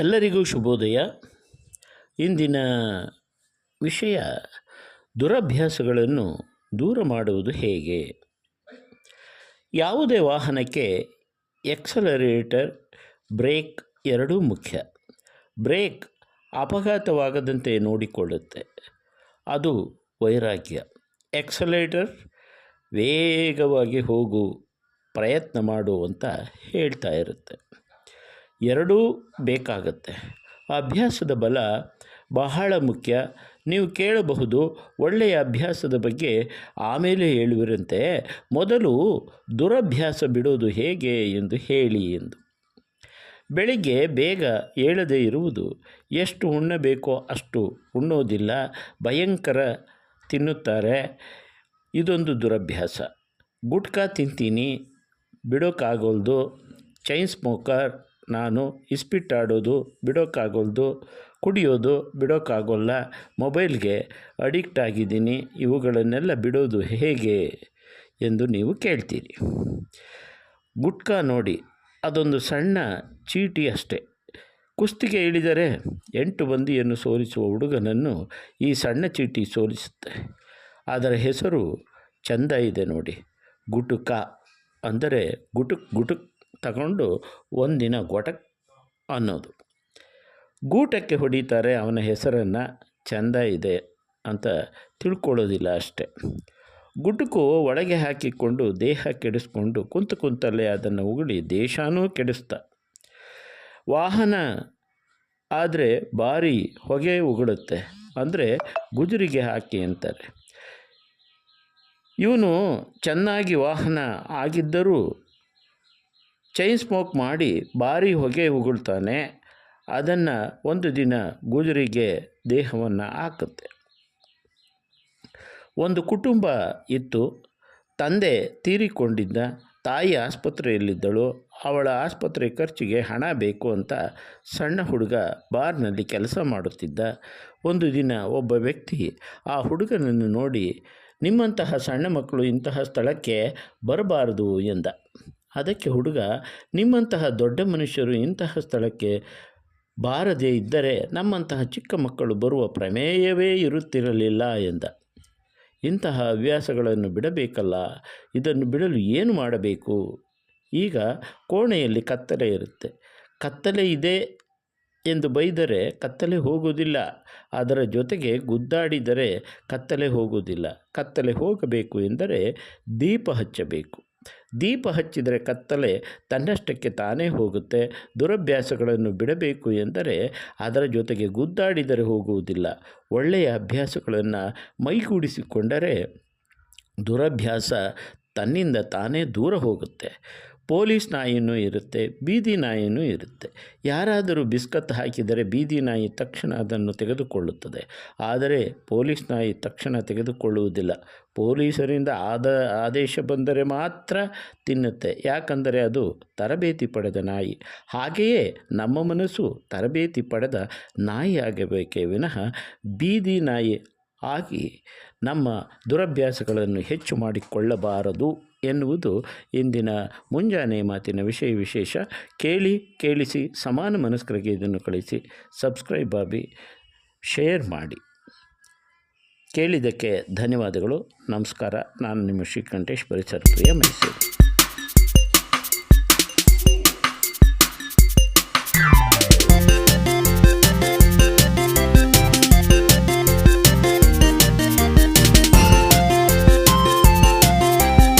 ಎಲ್ಲರಿಗೂ ಶುಭೋದಯ. ಇಂದಿನ ವಿಷಯ ದುರಭ್ಯಾಸಗಳನ್ನು ದೂರ ಮಾಡುವುದು ಹೇಗೆ? ಯಾವುದೇ ವಾಹನಕ್ಕೆ ಎಕ್ಸಲರೇಟರ್ ಬ್ರೇಕ್ ಎರಡೂ ಮುಖ್ಯ. ಬ್ರೇಕ್ ಅಪಘಾತವಾಗದಂತೆ ನೋಡಿಕೊಳ್ಳುತ್ತೆ. ಅದು ವೈರಾಗ್ಯ. ಎಕ್ಸಲೇಟರ್ ವೇಗವಾಗಿ ಹೋಗು ಪ್ರಯತ್ನ ಮಾಡು ಅಂತ ಹೇಳ್ತಾ ಇರುತ್ತೆ. ಎರಡೂ ಬೇಕಾಗತ್ತೆ. ಅಭ್ಯಾಸದ ಬಲ ಬಹಳ ಮುಖ್ಯ. ನೀವು ಕೇಳಬಹುದು, ಒಳ್ಳೆಯ ಅಭ್ಯಾಸದ ಬಗ್ಗೆ ಆಮೇಲೆ ಹೇಳುವಿರಂತೆ, ಮೊದಲು ದುರಭ್ಯಾಸ ಬಿಡೋದು ಹೇಗೆ ಎಂದು ಹೇಳಿ ಎಂದು. ಬೆಳಿಗ್ಗೆ ಬೇಗ ಏಳದೇ ಇರುವುದು, ಎಷ್ಟು ಉಣ್ಣಬೇಕೋ ಅಷ್ಟು ಉಣ್ಣೋದಿಲ್ಲ, ಭಯಂಕರ ತಿನ್ನುತ್ತಾರೆ. ಇದೊಂದು ದುರಭ್ಯಾಸ. ಗುಟ್ಕಾ ತಿಂತೀನಿ ಬಿಡೋಕ್ಕಾಗೋಲ್ದು ಚೈನ್ ಸ್ಮೋಕರ್ ನಾನು ಇಸ್ಪಿಟ್ಟಾಡೋದು ಬಿಡೋಕ್ಕಾಗೋಲ್ದು, ಕುಡಿಯೋದು ಬಿಡೋಕ್ಕಾಗೋಲ್ಲ, ಮೊಬೈಲ್ಗೆ ಅಡಿಕ್ಟ್ ಆಗಿದ್ದೀನಿ, ಇವುಗಳನ್ನೆಲ್ಲ ಬಿಡೋದು ಹೇಗೆ ಎಂದು ನೀವು ಕೇಳ್ತೀರಿ. ಗುಟ್ಕಾ ನೋಡಿ, ಅದೊಂದು ಸಣ್ಣ ಚೀಟಿ ಅಷ್ಟೆ. ಕುಸ್ತಿಗೆ ಇಳಿದರೆ ಎಂಟು ಮಂದಿಯನ್ನು ಸೋಲಿಸುವ ಹುಡುಗನನ್ನು ಈ ಸಣ್ಣ ಚೀಟಿ ಸೋಲಿಸುತ್ತೆ. ಅದರ ಹೆಸರು ಚಂದ ಇದೆ ನೋಡಿ. ಗುಟುಕ ಅಂದರೆ ಗುಟುಕ್ ಗುಟುಕ್ ತಗೊಂಡು ಒಂದಿನ ಗೊಟಕ್ ಅನ್ನೋದು. ಗೂಟಕ್ಕೆ ಹೊಡಿತಾರೆ, ಅವನ ಹೆಸರನ್ನು ಚಂದ ಇದೆ ಅಂತ ತಿಳ್ಕೊಳ್ಳೋದಿಲ್ಲ ಅಷ್ಟೆ. ಗುಟುಕು ಒಳಗೆ ಹಾಕಿಕೊಂಡು ದೇಹ ಕೆಡಿಸ್ಕೊಂಡು ಕುಂತು ಕುಂತಲ್ಲೇ ಅದನ್ನು ಉಗುಳಿ ದೇಶಾನೂ ಕೆಡಿಸ್ತ. ವಾಹನ ಆದರೆ ಭಾರಿ ಹೊಗೆ ಉಗುಳುತ್ತೆ ಅಂದರೆ ಗುಜರಿಗೆ ಹಾಕಿ ಅಂತಾರೆ. ಇವನು ಚೆನ್ನಾಗಿ ವಾಹನ ಆಗಿದ್ದರೂ ಚೈನ್ ಸ್ಮೋಕ್ ಮಾಡಿ ಭಾರಿ ಹೊಗೆ ಉಗುಳ್ತಾನೆ, ಅದನ್ನು ಒಂದು ದಿನ ಗುಜರಿಗೆ ದೇಹವನ್ನು ಹಾಕುತ್ತೆ. ಒಂದು ಕುಟುಂಬ ಇತ್ತು, ತಂದೆ ತೀರಿಕೊಂಡಿದ್ದ, ತಾಯಿ ಆಸ್ಪತ್ರೆಯಲ್ಲಿದ್ದಳು, ಅವಳ ಆಸ್ಪತ್ರೆ ಖರ್ಚಿಗೆ ಹಣ ಬೇಕು ಅಂತ ಸಣ್ಣ ಹುಡುಗ ಬಾರ್ನಲ್ಲಿ ಕೆಲಸ ಮಾಡುತ್ತಿದ್ದ. ಒಂದು ದಿನ ಒಬ್ಬ ವ್ಯಕ್ತಿ ಆ ಹುಡುಗನನ್ನು ನೋಡಿ, ನಿಮ್ಮಂತಹ ಸಣ್ಣ ಮಕ್ಕಳು ಇಂತಹ ಸ್ಥಳಕ್ಕೆ ಬರಬಾರದು ಎಂದ. ಅದಕ್ಕೆ ಹುಡುಗ, ನಿಮ್ಮಂತಹ ದೊಡ್ಡ ಮನುಷ್ಯರು ಇಂತಹ ಸ್ಥಳಕ್ಕೆ ಬಾರದೇ ಇದ್ದರೆ ನಮ್ಮಂತಹ ಚಿಕ್ಕ ಮಕ್ಕಳು ಬರುವ ಪ್ರಮೇಯವೇ ಇರುತ್ತಿರಲಿಲ್ಲ ಎಂದ. ಇಂತಹ ಹವ್ಯಾಸಗಳನ್ನು ಬಿಡಬೇಕಲ್ಲ, ಇದನ್ನು ಬಿಡಲು ಏನು ಮಾಡಬೇಕು? ಈಗ ಕೋಣೆಯಲ್ಲಿ ಕತ್ತಲೆ ಇರುತ್ತೆ. ಕತ್ತಲೆ ಇದೆ ಎಂದು ಬೈದರೆ ಕತ್ತಲೆ ಹೋಗುವುದಿಲ್ಲ. ಅದರ ಜೊತೆಗೆ ಗುದ್ದಾಡಿದರೆ ಕತ್ತಲೆ ಹೋಗುವುದಿಲ್ಲ. ಕತ್ತಲೆ ಹೋಗಬೇಕು ಎಂದರೆ ದೀಪ ಹಚ್ಚಬೇಕು. ದೀಪ ಹಚ್ಚಿದರೆ ಕತ್ತಲೆ ತನ್ನಷ್ಟಕ್ಕೆ ತಾನೇ ಹೋಗುತ್ತೆ. ದುರಭ್ಯಾಸಗಳನ್ನು ಬಿಡಬೇಕು ಎಂದರೆ ಅದರ ಜೊತೆಗೆ ಗುದ್ದಾಡಿದರೆ ಹೋಗುವುದಿಲ್ಲ. ಒಳ್ಳೆಯ ಅಭ್ಯಾಸಗಳನ್ನು ಮೈಗೂಡಿಸಿಕೊಂಡರೆ ದುರಭ್ಯಾಸ ತನ್ನಿಂದ ತಾನೇ ದೂರ ಹೋಗುತ್ತೆ. ಪೊಲೀಸ್ ನಾಯಿನೂ ಇರುತ್ತೆ, ಬೀದಿ ನಾಯಿನೂ ಇರುತ್ತೆ. ಯಾರಾದರೂ ಬಿಸ್ಕತ್ ಹಾಕಿದರೆ ಬೀದಿ ನಾಯಿ ತಕ್ಷಣ ಅದನ್ನು ತೆಗೆದುಕೊಳ್ಳುತ್ತದೆ. ಆದರೆ ಪೊಲೀಸ್ ನಾಯಿ ತಕ್ಷಣ ತೆಗೆದುಕೊಳ್ಳುವುದಿಲ್ಲ. ಪೊಲೀಸರಿಂದ ಆದ, ಆದೇಶ ಬಂದರೆ ಮಾತ್ರ ತಿನ್ನುತ್ತೆ. ಯಾಕಂದರೆ ಅದು ತರಬೇತಿ ಪಡೆದ ನಾಯಿ. ಹಾಗೆಯೇ ನಮ್ಮ ಮನಸ್ಸು ತರಬೇತಿ ಪಡೆದ ನಾಯಿ ಆಗಬೇಕೇ ವಿನಃ ಬೀದಿ ನಾಯಿ ಆಗಿ ನಮ್ಮ ದುರಭ್ಯಾಸಗಳನ್ನು ಹೆಚ್ಚು ಮಾಡಿಕೊಳ್ಳಬಾರದು ಎನ್ನುವುದು ಇಂದಿನ ಮುಂಜಾನೆ ಮಾತಿನ ವಿಷಯ ವಿಶೇಷ. ಕೇಳಿ, ಕೇಳಿಸಿ, ಸಮಾನ ಮನಸ್ಕರಿಗೆ ಇದನ್ನು ಕಳಿಸಿ, ಸಬ್ಸ್ಕ್ರೈಬ್ ಆಗಿ, ಶೇರ್ ಮಾಡಿ. ಕೇಳಿದ್ದಕ್ಕೆ ಧನ್ಯವಾದಗಳು. ನಮಸ್ಕಾರ. ನಾನು ನಿಮ್ಮ ಶ್ರೀಕಂಠೇಶ್, ಪರಿಸರ ಪ್ರಿಯ ಮೈಸೂರು.